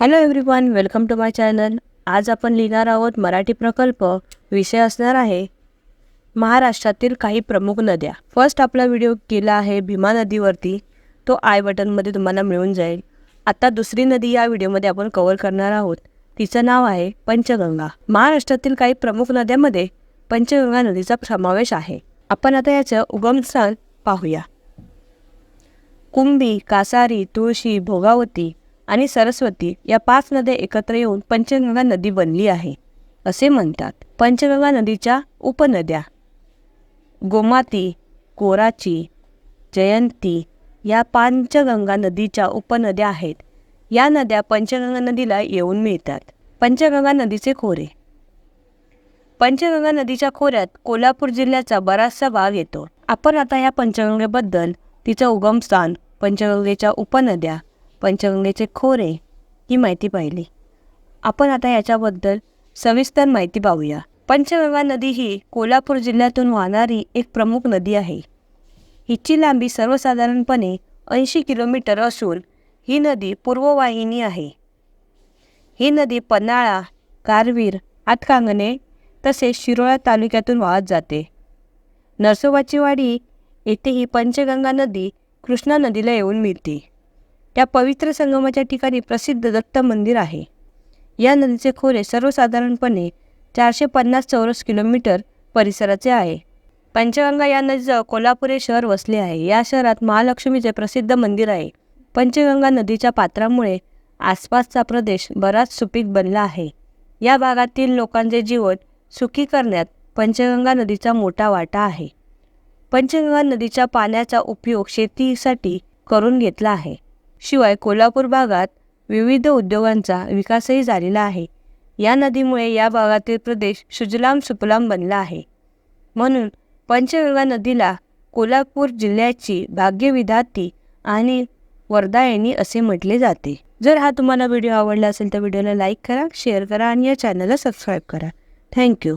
Hello everyone welcome to my channel आज आपण लिहिणार आहोत मराठी प्रकल्प विषय असणार आहे. महाराष्ट्रातील काही प्रमुख नद्या. फर्स्ट आपला व्हिडिओ केला आहे भीमा नदीवरती. तो आय बटनमध्ये तुम्हाला मिळून जाईल. आता दुसरी नदी या व्हिडिओमध्ये आपण कवर करणार आहोत. तिचं नाव आहे पंचगंगा. महाराष्ट्रातील काही प्रमुख नद्यांमध्ये पंचगंगा नदीचा समावेश आहे. आपण आता याचं उगमस्थान पाहूया. कुंभी कासारी तुळशी भोगावती आणि सरस्वती या पाच नद्या एकत्र येऊन पंचगंगा नदी बनली आहे असे म्हणतात. पंचगंगा नदीच्या उपनद्या. गोमाती कोराची जयंती या पंचगंगा नदीच्या उपनद्या आहेत. या नद्या पंचगंगा नदीला येऊन मिळतात. पंचगंगा नदीचे खोरे. पंचगंगा नदीच्या खोऱ्यात कोल्हापूर जिल्ह्याचा बराचसा भाग येतो. आपण आता या पंचगंगेबद्दल तिचं उगमस्थान पंचगंगेच्या उपनद्या पंचगंगेचे खोरे ही माहिती पाहिली. आपण आता याच्याबद्दल सविस्तर माहिती पाहूया. पंचगंगा नदी ही कोल्हापूर जिल्ह्यातून वाहणारी एक प्रमुख नदी आहे. हिची लांबी सर्वसाधारणपणे ऐंशी किलोमीटर असून ही नदी पूर्ववाहिनी आहे. ही नदी पन्हाळा कारवीर आतकांगणे तसेच शिरोळा तालुक्यातून वाहत जाते. नरसोबाची वाडी येथे ही पंचगंगा नदी कृष्णा नदीला येऊन मिळते. या पवित्र संगमाच्या ठिकाणी प्रसिद्ध दत्त मंदिर आहे. या नदीचे खोरे सर्वसाधारणपणे चारशे पन्नास चौरस किलोमीटर परिसराचे आहे. पंचगंगा या नदीजवळ कोल्हापूर हे शहर वसले आहे. या शहरात महालक्ष्मीचे प्रसिद्ध मंदिर आहे. पंचगंगा नदीच्या पात्रामुळे आसपासचा प्रदेश बराच सुपीक बनला आहे. या भागातील लोकांचे जीवन सुखी करण्यात पंचगंगा नदीचा मोठा वाटा आहे. पंचगंगा नदीच्या पाण्याचा उपयोग शेतीसाठी करून घेतला आहे. शिवाय कोल्हापूर भागात विविध उद्योगांचा विकासही झालेला आहे. या नदीमुळे या भागातील प्रदेश सुजलाम सुफलाम बनला आहे. म्हणून पंचगंगा नदीला कोल्हापूर जिल्ह्याची भाग्यविधाती आणि वरदायिनी असे म्हटले जाते. जर हा तुम्हाला व्हिडिओ आवडला असेल तर व्हिडिओला लाईक करा शेअर करा आणि या चॅनलला सबस्क्राईब करा. थँक्यू.